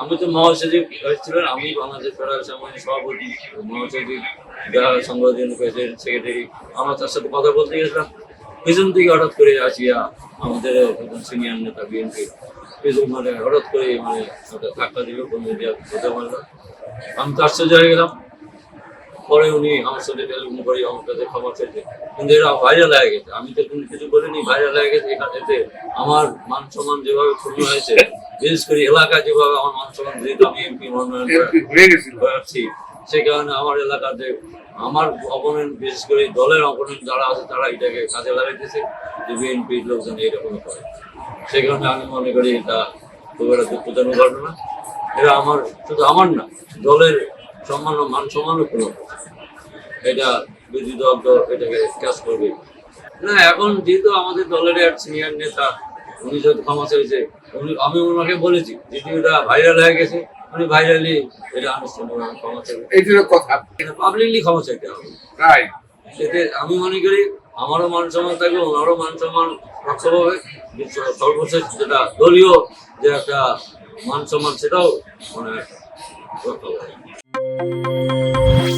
আমি তো মহাসচিব ছিলেন আমি বাংলাদেশ ফেডারেশন মানে সভাপতি, মহাসচিব সংগঠন প্রেসিডেন্ট, সেক্রেটারি, আমরা তার সাথে কথা বলতে গেছিলাম। পিছন থেকে হঠাৎ করে আসিয়া আমাদের সিনিয়র নেতা বিএনপি পিছন মানে হঠাৎ করে মানে ধাক্কা দিল বন্ধু পারল আমি তো আশ্চর্য হয়ে গেলাম। পরে উনি আমার সাথে টেলিফোন করে আমার কাছে খবর চাইছে। কিন্তু এরা ভাইরাল হয়ে গেছে। আমি তো কোনো কিছু বলিনি ভাইরাল হয়ে গেছে। এখান আমার মান সম্মান যেভাবে ক্ষুণ্ণ হয়েছে বিশেষ করে এলাকা যেভাবে আমার মান যেহেতু আমি এমপি মনোনয়ন হয়ে সেই কারণে আমার এলাকাতে আমার অপোনেন্ট বিশেষ করে দলের অপোনেন্ট যারা আছে তারা এটাকে কাজে লাগাইতেছে যে বিএনপির লোকজন এইরকম করে। সেই কারণে আমি মনে করি এটা খুব একটা দুঃখজনক ঘটনা। এটা আমার শুধু আমার না দলের সম্মান ও মান সম্মানও কোনো এটা বিরোধী দল তো এটাকে ক্যাশ করবে না এখন যেহেতু আমাদের দলের এক সিনিয়র নেতা উনি যদি ক্ষমা চাইছে উনি আমি ওনাকে বলেছি যদি ওটা ভাইরাল হয়ে গেছে উনি ভাইরালি এটা আনুষ্ঠানিকভাবে ক্ষমা চাইবে। এই জন্য কথা। পাবলিকলি ক্ষমা চাইতে হবে। তাই এতে আমি মনে করি আমারও মান সম্মান থাকবে ওনারও মান সম্মান রক্ষা কিন্তু সর্বশেষ যেটা দলীয় যে একটা মান সম্মান সেটাও মানে রক্ষা পাবে